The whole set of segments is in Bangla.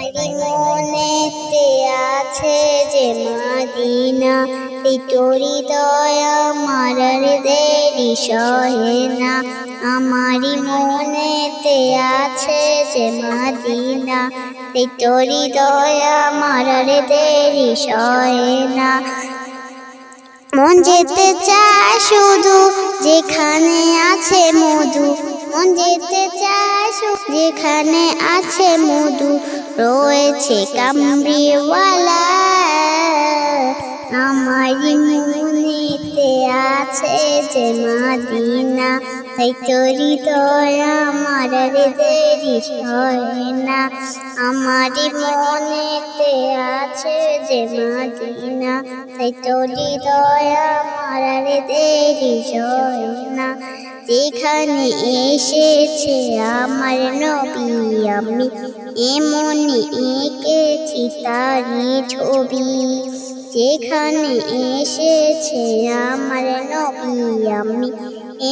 আমারি মনেতে আছে যে মাদিনা এই তোরি দয়া মারার দেরি সহে না। আমারি মনেতে আছে যে মাদিনা এই তোরি দয়া মারার দেরি সহে না। মন যেতে চায় শুধু যেখানে আছে মধু মন যেতে চায় যেখানে আছে মধু, রয়েছে কামড়িওয়ালা। আমারই মনেতে আছে যে মাদিনা, তাই তোরি দয়া আমার দেরি হয় না। আমারই মনেতে আছে যে মাদিনা, তাই তোরি দয়া আমার দেরি হয় না। যেখানে এসেছে আমার নবী আমি। এমনি এঁকেছি তারই ছবি। যেখানে এসেছে আমার নবী আমি।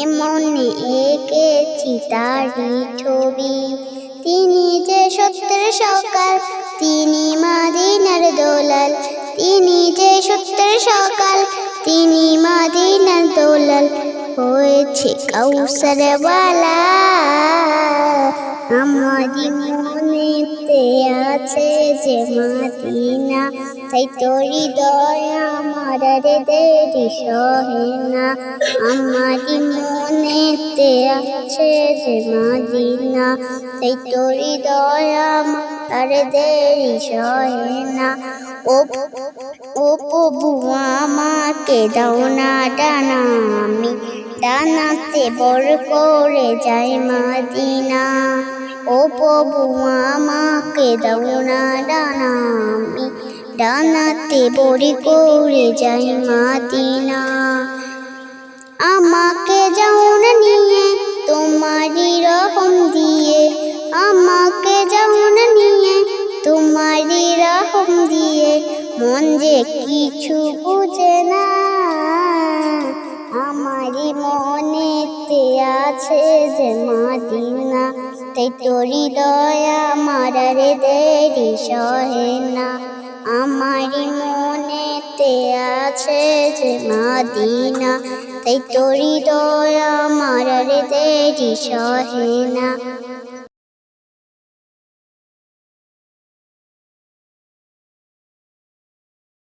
এমনি এঁকেছি তারই ছবি। তিনি যে সত্যের সকাল তিনি মাদিনার দোলাল। তিনি যে সত্যের সকাল তিনি মাদিনা দোলাল হয়েছে কৌসরওয়ালা আমারি মনেতে আছে যে মাদিনা, তাই তোরি দয়া আমার দেরি সহে না। আমারি মনেতে আছে যে মাদিনা, তাই তোরি দয়া আমার দেরি সহে না। ও ও প্রভু আমাকে দাও না, ডানা আমি ডানাতে বড় করে যাই মাদিনা। ও প্রভু আমাকে দাও না ডানা ডানাতে বড় করে যাই মাদিনা। আমাকে যাও না নিয়ে, তোমারই রহম দিয়ে। আমাকে যাও না নিয়ে, তোমারই রহম দিয়ে। মন যে কিছু বুঝে না। আমারই মনেতে আছে যে মাদিনা, তাই তোরি দয়া মারার দেরি সহে না। আমারই মনেতে আছে যে মাদিনা, তাই তোরি দয়া মারার দেরি সহে না।